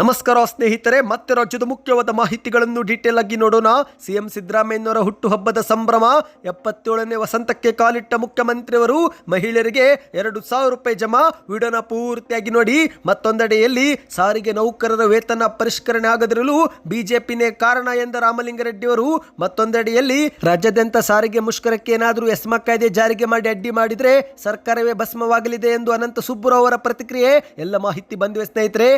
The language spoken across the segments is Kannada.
ನಮಸ್ಕಾರ ಸ್ನೇಹಿತರೆ, ಮತ್ತೆ ರಾಜ್ಯದ ಮುಖ್ಯವಾದ ಮಾಹಿತಿಗಳನ್ನು ಡೀಟೇಲ್ ಆಗಿ ನೋಡೋಣ. ಸಿಎಂ ಸಿದ್ದರಾಮಯ್ಯನವರ ಹುಟ್ಟುಹಬ್ಬದ ಸಂಭ್ರಮ, ಎಪ್ಪತ್ತೇಳನೇ ವಸಂತಕ್ಕೆ ಕಾಲಿಟ್ಟ ಮುಖ್ಯಮಂತ್ರಿಯವರು ಮಹಿಳೆಯರಿಗೆ ಎರಡು ಸಾವಿರ ರೂಪಾಯಿ ಜಮಾ. ವಿಡನ ಪೂರ್ತಿಯಾಗಿ ನೋಡಿ, ಮತ್ತೊಂದೆಡೆಯಲ್ಲಿ ಸಾರಿಗೆ ನೌಕರರ ವೇತನ ಪರಿಷ್ಕರಣೆ ಆಗದಿರಲು ಬಿಜೆಪಿನೇ ಕಾರಣ ಎಂದ ರಾಮಲಿಂಗರೆಡ್ಡಿಯವರು. ಮತ್ತೊಂದೆಡೆಯಲ್ಲಿ ರಾಜ್ಯಾದ್ಯಂತ ಸಾರಿಗೆ ಮುಷ್ಕರಕ್ಕೆ ಏನಾದರೂ ಎಸ್ಮಾ ಕಾಯ್ದೆ ಜಾರಿಗೆ ಮಾಡಿ ಅಡ್ಡಿ ಮಾಡಿದ್ರೆ ಸರ್ಕಾರವೇ ಭಸ್ಮವಾಗಲಿದೆ ಎಂದು ಅನಂತ ಸುಬ್ಬುರಾವ್ ಅವರ ಪ್ರತಿಕ್ರಿಯೆ. ಎಲ್ಲ ಮಾಹಿತಿ ಬಂದಿವೆ ಸ್ನೇಹಿತರೆ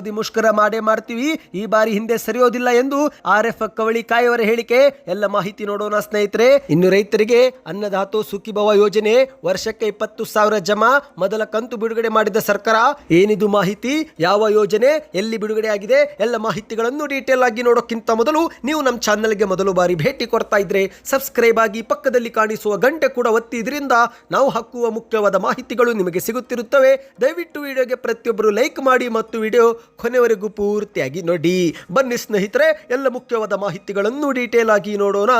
ಅನಿರ್ದಿಷ್ಟಾವಧಿ ಮುಷ್ಕರ ಮಾಡೇ ಮಾಡ್ತೀವಿ. ಈ ಬಾರಿ ಹಿಂದೆ ಸರಿಯೋದಿಲ್ಲ ಎಂದು ಆರ್ ಎಫ್ ಕವಳಿ ಕಾಯವರ ಹೇಳಿಕೆ. ಎಲ್ಲ ಮಾಹಿತಿ ನೋಡೋಣ ಸ್ನೇಹಿತರೆ. ಇನ್ನು ರೈತರಿಗೆ ಅನ್ನದಾತು ಸುಖಿಭವ ಯೋಜನೆ ವರ್ಷಕ್ಕೆ ಇಪ್ಪತ್ತು ಸಾವಿರ ಜಮಾ. ಮೊದಲ ಕಂತು ಬಿಡುಗಡೆ ಮಾಡಿದ ಸರ್ಕಾರ ಏನಿದು ಮಾಹಿತಿ? ಯಾವ ಯೋಜನೆ? ಎಲ್ಲಿ ಬಿಡುಗಡೆ ಆಗಿದೆ? ಎಲ್ಲ ಮಾಹಿತಿಗಳನ್ನು ಡೀಟೇಲ್ ಆಗಿ ನೋಡೋಕ್ಕಿಂತ ಮೊದಲು ನೀವು ನಮ್ಮ ಚಾನಲ್ಗೆ ಮೊದಲು ಬಾರಿ ಭೇಟಿ ಕೊಡ್ತಾ ಇದ್ರೆ ಸಬ್ಸ್ಕ್ರೈಬ್ ಆಗಿ ಪಕ್ಕದಲ್ಲಿ ಕಾಣಿಸುವ ಗಂಟೆ ಕೂಡ ಒತ್ತಿ ಇದರಿಂದ ನಾವು ಹಾಕುವ ಮುಖ್ಯವಾದ ಮಾಹಿತಿಗಳು ನಿಮಗೆ ಸಿಗುತ್ತಿರುತ್ತವೆ. ದಯವಿಟ್ಟು ವಿಡಿಯೋಗೆ ಪ್ರತಿಯೊಬ್ಬರು ಲೈಕ್ ಮಾಡಿ ಮತ್ತು ವಿಡಿಯೋ ಕೊನೆವರೆಗೂ ಪೂರ್ತಿಯಾಗಿ ನೋಡಿ. ಬನ್ನಿ ಸ್ನೇಹಿತರೆ ಎಲ್ಲ ಮುಖ್ಯವಾದ ಮಾಹಿತಿಗಳನ್ನು ಡೀಟೇಲ್ ಆಗಿ ನೋಡೋಣ.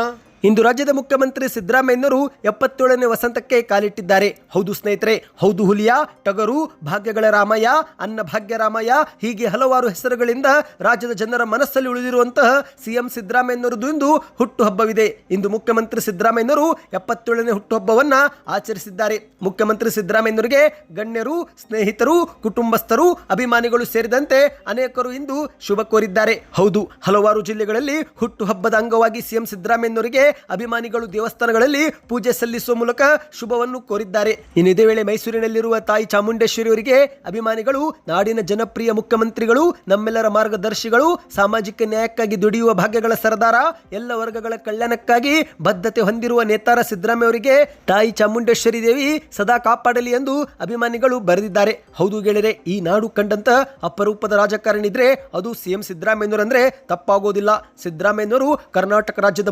ಇಂದು ರಾಜ್ಯದ ಮುಖ್ಯಮಂತ್ರಿ ಸಿದ್ದರಾಮಯ್ಯನವರು ಎಪ್ಪತ್ತೇಳನೇ ವಸಂತಕ್ಕೆ ಕಾಲಿಟ್ಟಿದ್ದಾರೆ. ಹೌದು ಸ್ನೇಹಿತರೆ, ಹೌದು ಹುಲಿಯ, ಟಗರು, ಭಾಗ್ಯಗಳ ರಾಮಯ್ಯ ಅನ್ನ ಭಾಗ್ಯ ರಾಮಯ್ಯ, ಹೀಗೆ ಹಲವಾರು ಹೆಸರುಗಳಿಂದ ರಾಜ್ಯದ ಜನರ ಮನಸ್ಸಲ್ಲಿ ಉಳಿದಿರುವಂತಹ ಸಿಎಂ ಸಿದ್ದರಾಮಯ್ಯನವರದು ಇಂದು ಹುಟ್ಟುಹಬ್ಬವಿದೆ. ಇಂದು ಮುಖ್ಯಮಂತ್ರಿ ಸಿದ್ದರಾಮಯ್ಯನವರು ಎಪ್ಪತ್ತೇಳನೇ ಹುಟ್ಟುಹಬ್ಬವನ್ನ ಆಚರಿಸಿದ್ದಾರೆ. ಮುಖ್ಯಮಂತ್ರಿ ಸಿದ್ದರಾಮಯ್ಯನವರಿಗೆ ಗಣ್ಯರು, ಸ್ನೇಹಿತರು, ಕುಟುಂಬಸ್ಥರು, ಅಭಿಮಾನಿಗಳು ಸೇರಿದಂತೆ ಅನೇಕರು ಇಂದು ಶುಭ ಕೋರಿದ್ದಾರೆ. ಹೌದು, ಹಲವಾರು ಜಿಲ್ಲೆಗಳಲ್ಲಿ ಹುಟ್ಟುಹಬ್ಬದ ಅಂಗವಾಗಿ ಸಿಎಂ ಸಿದ್ದರಾಮಯ್ಯನವರಿಗೆ ಅಭಿಮಾನಿಗಳು ದೇವಸ್ಥಾನಗಳಲ್ಲಿ ಪೂಜೆ ಸಲ್ಲಿಸುವ ಮೂಲಕ ಶುಭವನ್ನು ಕೋರಿದ್ದಾರೆ. ಇನ್ನು ಇದೇ ವೇಳೆ ಮೈಸೂರಿನಲ್ಲಿರುವ ತಾಯಿ ಚಾಮುಂಡೇಶ್ವರಿ ಅವರಿಗೆ ಅಭಿಮಾನಿಗಳು, ನಾಡಿನ ಜನಪ್ರಿಯ ಮುಖ್ಯಮಂತ್ರಿಗಳು, ನಮ್ಮೆಲ್ಲರ ಮಾರ್ಗದರ್ಶಿಗಳು, ಸಾಮಾಜಿಕ ನ್ಯಾಯಕ್ಕಾಗಿ ದುಡಿಯುವ ಭಾಗ್ಯಗಳ ಸರದಾರ, ಎಲ್ಲ ವರ್ಗಗಳ ಕಲ್ಯಾಣಕ್ಕಾಗಿ ಬದ್ಧತೆ ಹೊಂದಿರುವ ನೇತಾರ ಸಿದ್ದರಾಮಯ್ಯ ಅವರಿಗೆ ತಾಯಿ ಚಾಮುಂಡೇಶ್ವರಿ ದೇವಿ ಸದಾ ಕಾಪಾಡಲಿ ಎಂದು ಅಭಿಮಾನಿಗಳು ಬರೆದಿದ್ದಾರೆ. ಹೌದು ಗೆಳೆಯರೆ, ಈ ನಾಡು ಕಂಡಂತ ಅಪರೂಪದ ರಾಜಕಾರಣಿ ಇದ್ರೆ ಅದು ಸಿಎಂ ಸಿದ್ದರಾಮಯ್ಯನವರು ಅಂದ್ರೆ ತಪ್ಪಾಗೋದಿಲ್ಲ. ಸಿದ್ದರಾಮಯ್ಯನವರು ಕರ್ನಾಟಕ ರಾಜ್ಯದ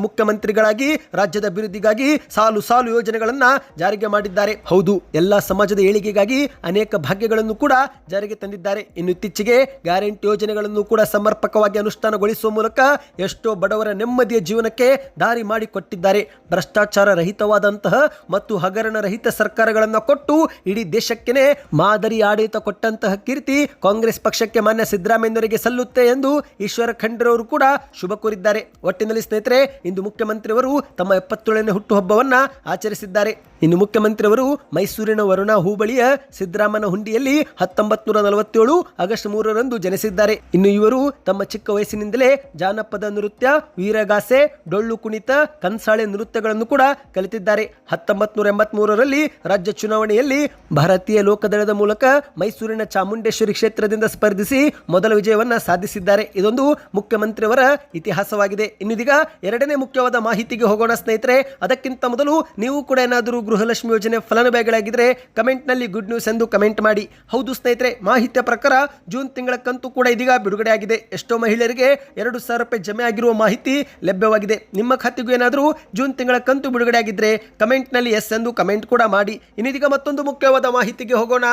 ಮುಖ್ಯಮಂತ್ರಿಗಳಾಗಿ ರಾಜ್ಯದ ಅಭಿವೃದ್ಧಿಗಾಗಿ ಸಾಲು ಸಾಲು ಯೋಜನೆಗಳನ್ನ ಜಾರಿಗೆ ಮಾಡಿದ್ದಾರೆ. ಹೌದು, ಎಲ್ಲ ಸಮಾಜದ ಏಳಿಗೆಗಾಗಿ ಅನೇಕ ಭಾಗ್ಯಗಳನ್ನು ಕೂಡ ಜಾರಿಗೆ ತಂದಿದ್ದಾರೆ. ಇನ್ನು ಇತ್ತೀಚೆಗೆ ಗ್ಯಾರಂಟಿ ಯೋಜನೆಗಳನ್ನು ಕೂಡ ಸಮರ್ಪಕವಾಗಿ ಅನುಷ್ಠಾನಗೊಳಿಸುವ ಮೂಲಕ ಎಷ್ಟೋ ಬಡವರ ನೆಮ್ಮದಿಯ ಜೀವನಕ್ಕೆ ದಾರಿ ಮಾಡಿಕೊಟ್ಟಿದ್ದಾರೆ. ಭ್ರಷ್ಟಾಚಾರ ರಹಿತವಾದಂತಹ ಮತ್ತು ಹಗರಣ ರಹಿತ ಸರ್ಕಾರಗಳನ್ನು ಕೊಟ್ಟು ಇಡೀ ದೇಶಕ್ಕೇನೆ ಮಾದರಿ ಆಡಳಿತ ಕೊಟ್ಟಂತಹ ಕೀರ್ತಿ ಕಾಂಗ್ರೆಸ್ ಪಕ್ಷಕ್ಕೆ ಮಾನ್ಯ ಸಿದ್ದರಾಮಯ್ಯನವರಿಗೆ ಸಲ್ಲುತ್ತೆ ಎಂದು ಈಶ್ವರ ಖಂಡ್ರವರು ಕೂಡ ಶುಭ ಕೋರಿದ್ದಾರೆ. ಒಟ್ಟಿನಲ್ಲಿ ಸ್ನೇಹಿತರೆ, ಇಂದು ಮುಖ್ಯಮಂತ್ರಿಯವರು ತಮ್ಮ ಎಪ್ಪತ್ತೇಳನೇ ಹುಟ್ಟುಹಬ್ಬವನ್ನ ಆಚರಿಸಿದ್ದಾರೆ. ಇನ್ನು ಮುಖ್ಯಮಂತ್ರಿಯವರು ಮೈಸೂರಿನ ವರುಣ ಹೋಬಳಿಯ ಸಿದ್ದರಾಮನ ಹುಂಡಿಯಲ್ಲಿ ಹತ್ತೊಂಬತ್ತು ನೂರ ನಲವತ್ತೇಳು ಆಗಸ್ಟ್ ಮೂರರಂದು ಜನಿಸಿದ್ದಾರೆ. ಇನ್ನು ಇವರು ತಮ್ಮ ಚಿಕ್ಕ ವಯಸ್ಸಿನಿಂದಲೇ ಜಾನಪದ ನೃತ್ಯ, ವೀರಗಾಸೆ, ಡೊಳ್ಳು ಕುಣಿತ, ಕನ್ಸಾಳೆ ನೃತ್ಯಗಳನ್ನು ಕೂಡ ಕಲಿತಿದ್ದಾರೆ. ಹತ್ತೊಂಬತ್ತು ನೂರ ಎಂಬತ್ಮೂರರಲ್ಲಿ ರಾಜ್ಯ ಚುನಾವಣೆಯಲ್ಲಿ ಭಾರತೀಯ ಲೋಕದಳದ ಮೂಲಕ ಮೈಸೂರಿನ ಚಾಮುಂಡೇಶ್ವರಿ ಕ್ಷೇತ್ರದಿಂದ ಸ್ಪರ್ಧಿಸಿ ಮೊದಲ ವಿಜಯವನ್ನ ಸಾಧಿಸಿದ್ದಾರೆ. ಇದೊಂದು ಮುಖ್ಯಮಂತ್ರಿಯವರ ಇತಿಹಾಸವಾಗಿದೆ. ಇನ್ನಿದೀಗ ಎರಡನೇ ಮುಖ್ಯವಾದ ಮಾಹಿತಿಗೆ ಹೋಗೋಣ ಸ್ನೇಹಿತರೆ. ಅದಕ್ಕಿಂತ ಮೊದಲು ನೀವು ಕೂಡ ಏನಾದರೂ ಗೃಹಲಕ್ಷ್ಮಿ ಯೋಜನೆ ಫಲಾನುಭವಿಗಳಾಗಿದ್ದರೆ ಕಮೆಂಟ್ನಲ್ಲಿ ಗುಡ್ ನ್ಯೂಸ್ ಎಂದು ಕಮೆಂಟ್ ಮಾಡಿ. ಹೌದು ಸ್ನೇಹಿತರೆ, ಮಾಹಿತಿಯ ಪ್ರಕಾರ ಜೂನ್ ತಿಂಗಳ ಕಂತು ಕೂಡ ಇದೀಗ ಬಿಡುಗಡೆ ಆಗಿದೆ ಎಷ್ಟೋ ಮಹಿಳೆಯರಿಗೆ ಎರಡು ಸಾವಿರ ರೂಪಾಯಿ ಜಮೆ ಆಗಿರುವ ಮಾಹಿತಿ ಲಭ್ಯವಾಗಿದೆ. ನಿಮ್ಮ ಖಾತೆಗೂ ಏನಾದರೂ ಜೂನ್ ತಿಂಗಳ ಕಂತು ಬಿಡುಗಡೆ ಆಗಿದ್ದರೆ ಕಮೆಂಟ್ನಲ್ಲಿ ಎಸ್ ಎಂದು ಕಮೆಂಟ್ ಕೂಡ ಮಾಡಿ. ಇನ್ನಿದೀಗ ಮತ್ತೊಂದು ಮುಖ್ಯವಾದ ಮಾಹಿತಿಗೆ ಹೋಗೋಣ.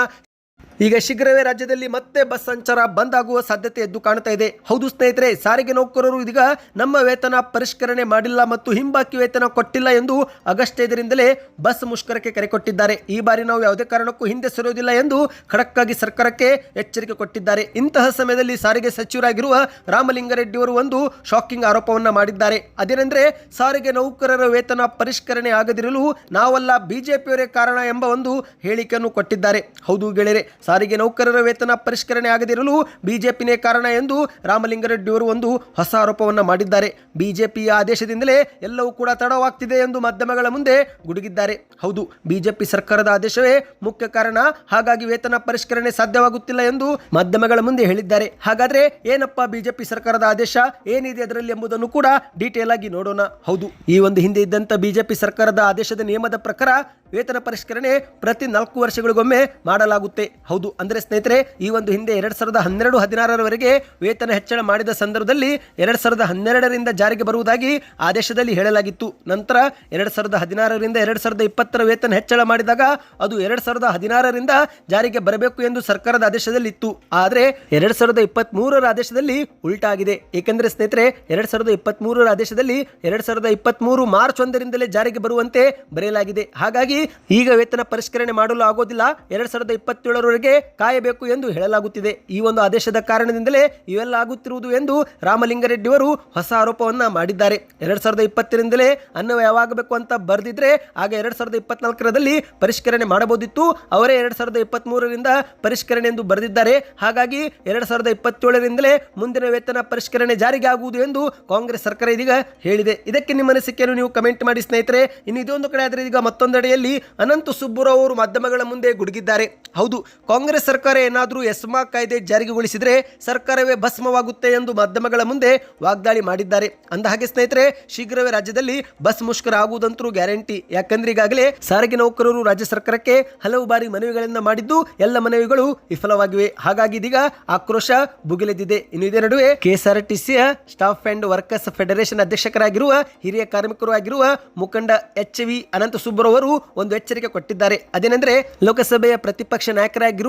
ಈಗ ಶೀಘ್ರವೇ ರಾಜ್ಯದಲ್ಲಿ ಮತ್ತೆ ಬಸ್ ಸಂಚಾರ ಬಂದ್ ಆಗುವ ಸಾಧ್ಯತೆ ಎದ್ದು ಕಾಣ್ತಾ ಇದೆ. ಹೌದು ಸ್ನೇಹಿತರೆ, ಸಾರಿಗೆ ನೌಕರರು ಇದೀಗ ನಮ್ಮ ವೇತನ ಪರಿಷ್ಕರಣೆ ಮಾಡಿಲ್ಲ ಮತ್ತು ಹಿಂಬಾಕಿ ವೇತನ ಕೊಟ್ಟಿಲ್ಲ ಎಂದು ಆಗಸ್ಟ್ ಐದರಿಂದಲೇ ಬಸ್ ಮುಷ್ಕರಕ್ಕೆ ಕರೆ ಕೊಟ್ಟಿದ್ದಾರೆ. ಈ ಬಾರಿ ನಾವು ಯಾವುದೇ ಕಾರಣಕ್ಕೂ ಹಿಂದೆ ಸರಿಯೋದಿಲ್ಲ ಎಂದು ಖಡಕ್ಕಾಗಿ ಸರ್ಕಾರಕ್ಕೆ ಎಚ್ಚರಿಕೆ ಕೊಟ್ಟಿದ್ದಾರೆ. ಇಂತಹ ಸಮಯದಲ್ಲಿ ಸಾರಿಗೆ ಸಚಿವರಾಗಿರುವ ರಾಮಲಿಂಗಾರೆಡ್ಡಿ ಅವರು ಒಂದು ಶಾಕಿಂಗ್ ಆರೋಪವನ್ನು ಮಾಡಿದ್ದಾರೆ. ಅದೇನೆಂದರೆ, ಸಾರಿಗೆ ನೌಕರರ ವೇತನ ಪರಿಷ್ಕರಣೆ ಆಗದಿರಲು ನಾವಲ್ಲ ಬಿಜೆಪಿಯವರೇ ಕಾರಣ ಎಂಬ ಒಂದು ಹೇಳಿಕೆಯನ್ನು ಕೊಟ್ಟಿದ್ದಾರೆ. ಹೌದು ಗೆಳೆಯರೆ ಸಾರಿಗೆ ನೌಕರರ ವೇತನ ಪರಿಷ್ಕರಣೆ ಆಗದಿರಲು ಬಿಜೆಪಿನೇ ಕಾರಣ ಎಂದು ರಾಮಲಿಂಗಾರೆಡ್ಡಿ ಅವರು ಒಂದು ಹೊಸ ಆರೋಪವನ್ನು ಮಾಡಿದ್ದಾರೆ. ಬಿಜೆಪಿಯ ಆದೇಶದಿಂದಲೇ ಎಲ್ಲವೂ ಕೂಡ ತಡವಾಗ್ತಿದೆ ಎಂದು ಮಾಧ್ಯಮಗಳ ಮುಂದೆ ಗುಡುಗಿದ್ದಾರೆ. ಹೌದು, ಬಿಜೆಪಿ ಸರ್ಕಾರದ ಆದೇಶವೇ ಮುಖ್ಯ ಕಾರಣ. ಹಾಗಾಗಿ ವೇತನ ಪರಿಷ್ಕರಣೆ ಸಾಧ್ಯವಾಗುತ್ತಿಲ್ಲ ಎಂದು ಮಾಧ್ಯಮಗಳ ಮುಂದೆ ಹೇಳಿದ್ದಾರೆ. ಹಾಗಾದ್ರೆ ಏನಪ್ಪ ಬಿಜೆಪಿ ಸರ್ಕಾರದ ಆದೇಶ? ಏನಿದೆ ಅದರಲ್ಲಿ ಎಂಬುದನ್ನು ಕೂಡ ಡೀಟೇಲ್ ಆಗಿ ನೋಡೋಣ. ಹೌದು, ಈ ಒಂದು ಹಿಂದೆ ಇದ್ದಂತ ಬಿಜೆಪಿ ಸರ್ಕಾರದ ಆದೇಶದ ನಿಯಮದ ಪ್ರಕಾರ ವೇತನ ಪರಿಷ್ಕರಣೆ ಪ್ರತಿ ನಾಲ್ಕು ವರ್ಷಗಳಿಗೊಮ್ಮೆ ಮಾಡಲಾಗುತ್ತೆ. ಹೌದು. ಅಂದ್ರೆ ಸ್ನೇಹಿತರೆ, ಈ ಒಂದು ಹಿಂದೆ ಎರಡು ಸಾವಿರದ ಹನ್ನೆರಡು ಹದಿನಾರರವರೆಗೆ ವೇತನ ಹೆಚ್ಚಳ ಮಾಡಿದ ಸಂದರ್ಭದಲ್ಲಿ ಎರಡು ಸಾವಿರದ ಹನ್ನೆರಡರಿಂದ ಜಾರಿಗೆ ಬರುವುದಾಗಿ ಆದೇಶದಲ್ಲಿ ಹೇಳಲಾಗಿತ್ತು. ನಂತರ ಎರಡು ಸಾವಿರದ ಹದಿನಾರರಿಂದ ಎರಡು ಸಾವಿರದ ಇಪ್ಪತ್ತರ ವೇತನ ಹೆಚ್ಚಳ ಮಾಡಿದಾಗ ಅದು ಎರಡು ಸಾವಿರದ ಹದಿನಾರರಿಂದ ಜಾರಿಗೆ ಬರಬೇಕು ಎಂದು ಸರ್ಕಾರದ ಆದೇಶದಲ್ಲಿ ಇತ್ತು ಆದರೆ ಎರಡು ಸಾವಿರದ ಇಪ್ಪತ್ತ್ ಮೂರರ ಆದೇಶದಲ್ಲಿ ಉಲ್ಟಾಗಿದೆ. ಏಕೆಂದರೆ ಸ್ನೇಹಿತರೆ, ಎರಡು ಸಾವಿರದ ಇಪ್ಪತ್ತ್ ಮೂರರ ಆದೇಶದಲ್ಲಿ ಎರಡು ಸಾವಿರದ ಇಪ್ಪತ್ತ್ ಮೂರು ಮಾರ್ಚ್ ಒಂದರಿಂದಲೇ ಜಾರಿಗೆ ಬರುವಂತೆ ಬರೆಯಲಾಗಿದೆ. ಹಾಗಾಗಿ ಈಗ ವೇತನ ಪರಿಷ್ಕರಣೆ ಮಾಡಲು ಆಗೋದಿಲ್ಲ. ಎರಡು ಸಾವಿರದ ಇಪ್ಪತ್ತೇಳರವರೆಗೆ ಕಾಯಬೇಕು ಎಂದು ಹೇಳಲಾಗುತ್ತಿದೆ. ಈ ಒಂದು ಆದೇಶದ ಕಾರಣದಿಂದಲೇ ಇವೆಲ್ಲ ಆಗುತ್ತಿರುವುದು ಎಂದು ರಾಮಲಿಂಗಾರೆಡ್ಡಿ ಅವರು ಹೊಸ ಆರೋಪವನ್ನ ಮಾಡಿದ್ದಾರೆ. ಎರಡು ಸಾವಿರದ ಇಪ್ಪತ್ತರಿಂದಲೇ ಅನ್ವಯವಾಗಬೇಕು ಅಂತ ಬರೆದಿದ್ರೆ ಆಗ ಎರಡು ಸಾವಿರದ ಇಪ್ಪತ್ನಾಲ್ಕರಲ್ಲಿ ಪರಿಷ್ಕರಣೆ ಮಾಡಬಹುದಿತ್ತು. ಅವರೇ ಎರಡು ಸಾವಿರದ ಇಪ್ಪತ್ತ್ಮೂರರಿಂದ ಪರಿಷ್ಕರಣೆ ಎಂದು ಬರೆದಿದ್ದಾರೆ. ಹಾಗಾಗಿ ಎರಡು ಸಾವಿರದ ಇಪ್ಪತ್ತೇಳರಿಂದಲೇ ಮುಂದಿನ ವೇತನ ಪರಿಷ್ಕರಣೆ ಜಾರಿಗೆ ಆಗುವುದು ಎಂದು ಕಾಂಗ್ರೆಸ್ ಸರ್ಕಾರ ಇದೀಗ ಹೇಳಿದೆ. ಇದಕ್ಕೆ ನಿಮ್ಮ ಅನಿಸಿಕೆಯನ್ನು ನೀವು ಕಮೆಂಟ್ ಮಾಡಿ ಸ್ನೇಹಿತರೆ. ಇನ್ನು ಇದೊಂದು ಕಡೆ ಆದರೆ ಈಗ ಮತ್ತೊಂದೆಡೆಯಲ್ಲಿ ಅನಂತ ಸುಬ್ಬುರಾವ್ ಅವರು ಮಾಧ್ಯಮಗಳ ಮುಂದೆ ಗುಡುಗಿದ್ದಾರೆ. ಹೌದು ಕಾಂಗ್ರೆಸ್ ಸರ್ಕಾರ ಏನಾದರೂ ಎಸ್ಮಾ ಕಾಯ್ದೆ ಜಾರಿಗೆಗೊಳಿಸಿದರೆ ಸರ್ಕಾರವೇ ಭಸ್ಮವಾಗುತ್ತೆ ಎಂದು ಮಾಧ್ಯಮಗಳ ಮುಂದೆ ವಾಗ್ದಾಳಿ ಮಾಡಿದ್ದಾರೆ. ಅಂದ ಹಾಗೆ ಸ್ನೇಹಿತರೆ, ಶೀಘ್ರವೇ ರಾಜ್ಯದಲ್ಲಿ ಬಸ್ ಮುಷ್ಕರ ಆಗುವುದಂತರೂ ಗ್ಯಾರಂಟಿ. ಯಾಕಂದ್ರೆ ಈಗಾಗಲೇ ಸಾರಿಗೆ ನೌಕರರು ರಾಜ್ಯ ಸರ್ಕಾರಕ್ಕೆ ಹಲವು ಬಾರಿ ಮನವಿಗಳನ್ನು ಮಾಡಿದ್ದು ಎಲ್ಲ ಮನವಿಗಳು ವಿಫಲವಾಗಿವೆ. ಹಾಗಾಗಿ ಇದೀಗ ಆಕ್ರೋಶ ಭುಗಿಲೆದಿದೆ ಇನ್ನು ಇದೇ ನಡುವೆ ಕೆಎಸ್ಆರ್ಟಿಸಿಯ ಸ್ಟಾಫ್ ಅಂಡ್ ವರ್ಕರ್ಸ್ ಫೆಡರೇಷನ್ ಅಧ್ಯಕ್ಷರಾಗಿರುವ ಹಿರಿಯ ಕಾರ್ಮಿಕರು ಆಗಿರುವ ಮುಖಂಡ ಎಚ್ ವಿ ಅನಂತ ಸುಬ್ಬರವರು ಒಂದು ಎಚ್ಚರಿಕೆ ಕೊಟ್ಟಿದ್ದಾರೆ. ಅದೇನೆಂದರೆ, ಲೋಕಸಭೆಯ ಪ್ರತಿಪಕ್ಷ ನಾಯಕರಾಗಿರುವ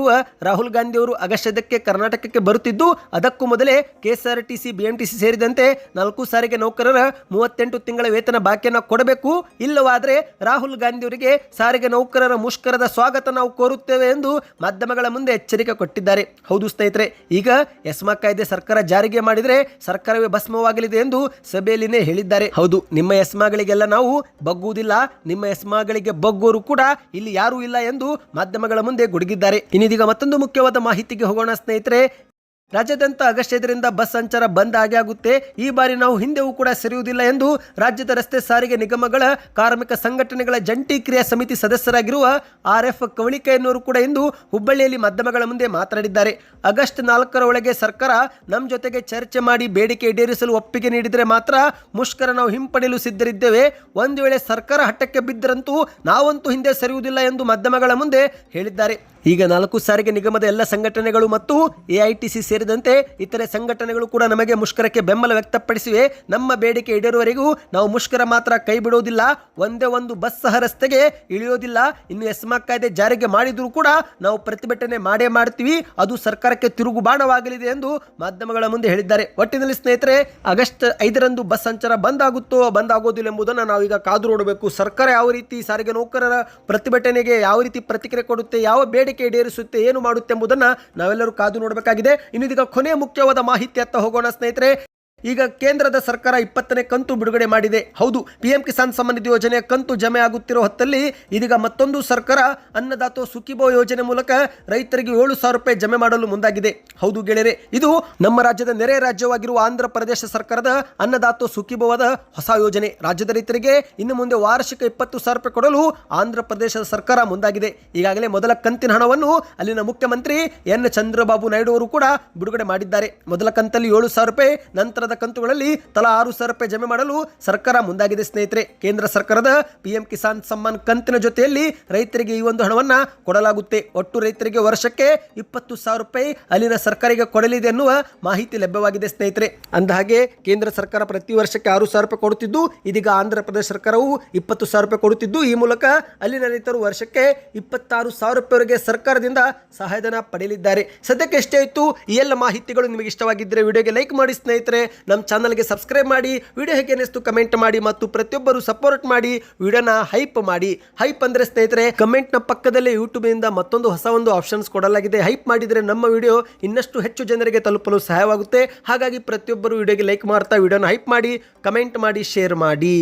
ರಾಹುಲ್ ಗಾಂಧಿ ಅವರು ಅಗಸ್ಟ್ಯದಕ್ಕೆ ಕರ್ನಾಟಕಕ್ಕೆ ಬರುತ್ತಿದ್ದು, ಅದಕ್ಕೂ ಮೊದಲೇ ಕೆಎಸ್ಆರ್ಟಿಸಿ, ಬಿಎಂಟಿಸಿ ಸೇರಿದಂತೆ ನಾಲ್ಕು ಸಾರಿಗೆ ನೌಕರರ ಮೂವತ್ತೆಂಟು ತಿಂಗಳ ವೇತನ ಬಾಕಿಯನ್ನು ಕೊಡಬೇಕು. ಇಲ್ಲವಾದರೆ ರಾಹುಲ್ ಗಾಂಧಿ ಅವರಿಗೆ ಸಾರಿಗೆ ನೌಕರರ ಮುಷ್ಕರದ ಸ್ವಾಗತ ನಾವು ಕೋರುತ್ತೇವೆ ಎಂದು ಮಾಧ್ಯಮಗಳ ಮುಂದೆ ಎಚ್ಚರಿಕೆ ಕೊಟ್ಟಿದ್ದಾರೆ. ಹೌದು ಸ್ನೇಹಿತರೆ, ಈಗ ಎಸ್ಮಾ ಕಾಯ್ದೆ ಸರ್ಕಾರ ಜಾರಿಗೆ ಮಾಡಿದರೆ ಸರ್ಕಾರವೇ ಭಸ್ಮವಾಗಲಿದೆ ಎಂದು ಸಭೆಯಲ್ಲಿನೇ ಹೇಳಿದ್ದಾರೆ. ಹೌದು, ನಿಮ್ಮ ಎಸ್ಮಾಗಳಿಗೆಲ್ಲ ನಾವು ಬಗ್ಗುವುದಿಲ್ಲ. ನಿಮ್ಮ ಎಸ್ಮಾಗಳಿಗೆ ಬಗ್ಗೋರು ಕೂಡ ಇಲ್ಲಿ ಯಾರೂ ಇಲ್ಲ ಎಂದು ಮಾಧ್ಯಮಗಳ ಮುಂದೆ ಗುಡುಗಿದ್ದಾರೆ. ಇನ್ನಿದೀಗ ಮತ್ತೊಂದು ಮುಖ್ಯವಾದ ಮಾಹಿತಿಗೆ ಹೋಗೋಣ ಸ್ನೇಹಿತರೆ. ರಾಜ್ಯಾದ್ಯಂತ ಆಗಸ್ಟ್ ಐದರಿಂದ ಬಸ್ ಸಂಚಾರ ಬಂದ್ ಆಗೇ ಆಗುತ್ತೆ. ಈ ಬಾರಿ ನಾವು ಹಿಂದೆವೂ ಕೂಡ ಸರಿಯುವುದಿಲ್ಲ ಎಂದು ರಾಜ್ಯದ ರಸ್ತೆ ಸಾರಿಗೆ ನಿಗಮಗಳ ಕಾರ್ಮಿಕ ಸಂಘಟನೆಗಳ ಜಂಟಿ ಕ್ರಿಯಾ ಸಮಿತಿ ಸದಸ್ಯರಾಗಿರುವ ಆರ್ ಎಫ್ ಕವಳಿಕೆಯನ್ನೂರು ಕೂಡ ಇಂದು ಹುಬ್ಬಳ್ಳಿಯಲ್ಲಿ ಮಾಧ್ಯಮಗಳ ಮುಂದೆ ಮಾತನಾಡಿದ್ದಾರೆ. ಆಗಸ್ಟ್ ನಾಲ್ಕರ ಒಳಗೆ ಸರ್ಕಾರ ನಮ್ಮ ಜೊತೆಗೆ ಚರ್ಚೆ ಮಾಡಿ ಬೇಡಿಕೆ ಈಡೇರಿಸಲು ಒಪ್ಪಿಗೆ ನೀಡಿದರೆ ಮಾತ್ರ ಮುಷ್ಕರ ನಾವು ಹಿಂಪಡೆಯಲು ಸಿದ್ಧರಿದ್ದೇವೆ. ಒಂದು ವೇಳೆ ಸರ್ಕಾರ ಹಠಕ್ಕೆ ಬಿದ್ದರಂತೂ ನಾವಂತೂ ಹಿಂದೆ ಸರಿಯುವುದಿಲ್ಲ ಎಂದು ಮಾಧ್ಯಮಗಳ ಮುಂದೆ ಹೇಳಿದ್ದಾರೆ. ಈಗ ನಾಲ್ಕು ಸಾರಿಗೆ ನಿಗಮದ ಎಲ್ಲ ಸಂಘಟನೆಗಳು ಮತ್ತು ಎಐಟಿಸಿ ಸೇರಿದಂತೆ ಇತರೆ ಸಂಘಟನೆಗಳು ಕೂಡ ನಮಗೆ ಮುಷ್ಕರಕ್ಕೆ ಬೆಂಬಲ ವ್ಯಕ್ತಪಡಿಸಿವೆ. ನಮ್ಮ ಬೇಡಿಕೆ ಈಡೇರುವವರೆಗೂ ನಾವು ಮುಷ್ಕರ ಮಾತ್ರ ಕೈ ಬಿಡುವುದಿಲ್ಲ ಒಂದೇ ಒಂದು ಬಸ್ ಸಹ ರಸ್ತೆಗೆ ಇಳಿಯೋದಿಲ್ಲ. ಇನ್ನು ಎಸ್ಮಾ ಕಾಯ್ದೆ ಜಾರಿಗೆ ಮಾಡಿದರೂ ಕೂಡ ನಾವು ಪ್ರತಿಭಟನೆ ಮಾಡೇ ಮಾಡ್ತೀವಿ. ಅದು ಸರ್ಕಾರಕ್ಕೆ ತಿರುಗುಬಾಣವಾಗಲಿದೆ ಎಂದು ಮಾಧ್ಯಮಗಳ ಮುಂದೆ ಹೇಳಿದ್ದಾರೆ. ಒಟ್ಟಿನಲ್ಲಿ ಸ್ನೇಹಿತರೆ, ಆಗಸ್ಟ್ ಐದರಂದು ಬಸ್ ಸಂಚಾರ ಬಂದ್ ಆಗುತ್ತೋ ಬಂದ್ ಆಗೋದಿಲ್ಲ ಎಂಬುದನ್ನು ನಾವೀಗ ಕಾದು ನೋಡಬೇಕು. ಸರ್ಕಾರ ಯಾವ ರೀತಿ ಸಾರಿಗೆ ನೌಕರರ ಪ್ರತಿಭಟನೆಗೆ ಯಾವ ರೀತಿ ಪ್ರತಿಕ್ರಿಯೆ ಕೊಡುತ್ತೆ, ಯಾವ ಬೇಡಿಕೆ ಈಡೇರಿಸುತ್ತೆ, ಏನು ಮಾಡುತ್ತೆ ಎಂಬುದನ್ನು ನಾವೆಲ್ಲರೂ ಕಾದು ನೋಡಬೇಕಾಗಿದೆ. ಇನ್ನು ಇದೀಗ ಕೊನೆಯ ಮುಖ್ಯವಾದ ಮಾಹಿತಿ ಅತ್ತ ಹೋಗೋಣ ಸ್ನೇಹಿತರೆ. ಈಗ ಕೇಂದ್ರದ ಸರ್ಕಾರ ಇಪ್ಪತ್ತನೇ ಕಂತು ಬಿಡುಗಡೆ ಮಾಡಿದೆ. ಹೌದು, ಪಿಎಂ ಕಿಸಾನ್ ನಿಧಿ ಯೋಜನೆಯ ಕಂತು ಜಮೆ ಆಗುತ್ತಿರೋ ಹೊತ್ತಲ್ಲಿ ಇದೀಗ ಮತ್ತೊಂದು ಸರ್ಕಾರ ಅನ್ನದಾತೋ ಸುಖಿಬೋ ಯೋಜನೆ ಮೂಲಕ ರೈತರಿಗೆ ಏಳು ಸಾವಿರ ರೂಪಾಯಿ ಜಮೆ ಮಾಡಲು ಮುಂದಾಗಿದೆ. ಹೌದು ಗೆಳೆಯರೆ, ಇದು ನಮ್ಮ ರಾಜ್ಯದ ನೆರೆ ರಾಜ್ಯವಾಗಿರುವ ಆಂಧ್ರ ಪ್ರದೇಶ ಸರ್ಕಾರದ ಅನ್ನದಾತೋ ಸುಖಿಬೋವಾದ ಹೊಸ ಯೋಜನೆ. ರಾಜ್ಯದ ರೈತರಿಗೆ ಇನ್ನು ಮುಂದೆ ವಾರ್ಷಿಕ ಇಪ್ಪತ್ತು ಸಾವಿರ ರೂಪಾಯಿ ಕೊಡಲು ಆಂಧ್ರ ಪ್ರದೇಶದ ಸರ್ಕಾರ ಮುಂದಾಗಿದೆ. ಈಗಾಗಲೇ ಮೊದಲ ಕಂತಿನ ಹಣವನ್ನು ಅಲ್ಲಿನ ಮುಖ್ಯಮಂತ್ರಿ ಎನ್. ಚಂದ್ರಬಾಬು ನಾಯ್ಡು ಅವರು ಕೂಡ ಬಿಡುಗಡೆ ಮಾಡಿದ್ದಾರೆ. ಮೊದಲ ಕಂತಲ್ಲಿ ಏಳು ಸಾವಿರ ರೂಪಾಯಿ, ನಂತರದ ಕಂತುಗಳಲ್ಲಿ ತಲಾ ಆರು ಸಾವಿರ ರೂಪಾಯಿ ಜಮೆ ಮಾಡಲು ಸರ್ಕಾರ ಮುಂದಾಗಿದೆ, ಸ್ನೇಹಿತರೆ. ಕೇಂದ್ರ ಸರ್ಕಾರದ ಪಿಎಂ ಕಿಸಾನ್ ಸಮ್ಮಾನ್ ಕಂತಿನ ಜೊತೆಯಲ್ಲಿ ರೈತರಿಗೆ ಈ ಒಂದು ಹಣವನ್ನ ಕೊಡಲಾಗುತ್ತೆ. ಒಟ್ಟು ರೈತರಿಗೆ ವರ್ಷಕ್ಕೆ ಇಪ್ಪತ್ತು ಸಾವಿರ ರೂಪಾಯಿ ಅಲ್ಲಿನ ಸರ್ಕಾರಿಗೆ ಕೊಡಲಿದೆ ಎನ್ನುವ ಮಾಹಿತಿ ಲಭ್ಯವಾಗಿದೆ, ಸ್ನೇಹಿತರೆ. ಅಂದ ಹಾಗೆ ಕೇಂದ್ರ ಸರ್ಕಾರ ಪ್ರತಿ ವರ್ಷಕ್ಕೆ ಆರು ಸಾವಿರ ರೂಪಾಯಿ ಕೊಡುತ್ತಿದ್ದು, ಇದೀಗ ಆಂಧ್ರ ಪ್ರದೇಶ ಸರ್ಕಾರವು ಇಪ್ಪತ್ತು ಸಾವಿರ ರೂಪಾಯಿ ಕೊಡುತ್ತಿದ್ದು, ಈ ಮೂಲಕ ಅಲ್ಲಿನ ರೈತರು ವರ್ಷಕ್ಕೆ ಇಪ್ಪತ್ತಾರು ಸಾವಿರ ರೂಪಾಯಿವರೆಗೆ ಸರ್ಕಾರದಿಂದ ಸಹಾಯಧನ ಪಡೆಯಲಿದ್ದಾರೆ. ಸದ್ಯಕ್ಕೆ ಎಷ್ಟೇ ಆಯಿತು ಈ ಎಲ್ಲ ಮಾಹಿತಿಗಳು ನಿಮಗೆ ಇಷ್ಟವಾಗಿದ್ದರೆ ವಿಡಿಯೋಗೆ ಲೈಕ್ ಮಾಡಿ, ಸ್ನೇಹಿತರೆ. ನಮ್ಮ ಚಾನಲ್ಗೆ ಸಬ್ಸ್ಕ್ರೈಬ್ ಮಾಡಿ ವಿಡಿಯೋ ಹೇಗೆ ಅನಿಸ್ತು ಕಮೆಂಟ್ ಮಾಡಿ ಮತ್ತು ಪ್ರತಿಯೊಬ್ಬರು ಸಪೋರ್ಟ್ ಮಾಡಿ ವಿಡಿಯೋನ ಹೈಪ್ ಮಾಡಿ. ಹೈಪ್ ಅಂದರೆ ಸ್ನೇಹಿತರೆ ಕಮೆಂಟ್ನ ಪಕ್ಕದಲ್ಲೇ ಯೂಟ್ಯೂಬ್ನಿಂದ ಮತ್ತೊಂದು ಹೊಸ ಒಂದು ಆಪ್ಷನ್ಸ್ ಕೊಡಲಾಗಿದೆ. ಹೈಪ್ ಮಾಡಿದರೆ ನಮ್ಮ ವಿಡಿಯೋ ಇನ್ನಷ್ಟು ಹೆಚ್ಚು ಜನರಿಗೆ ತಲುಪಲು ಸಹಾಯವಾಗುತ್ತೆ. ಹಾಗಾಗಿ ಪ್ರತಿಯೊಬ್ಬರು ವಿಡಿಯೋಗೆ ಲೈಕ್ ಮಾಡ್ತಾ ವಿಡಿಯೋನ ಹೈಪ್ ಮಾಡಿ ಕಮೆಂಟ್ ಮಾಡಿ ಶೇರ್ ಮಾಡಿ.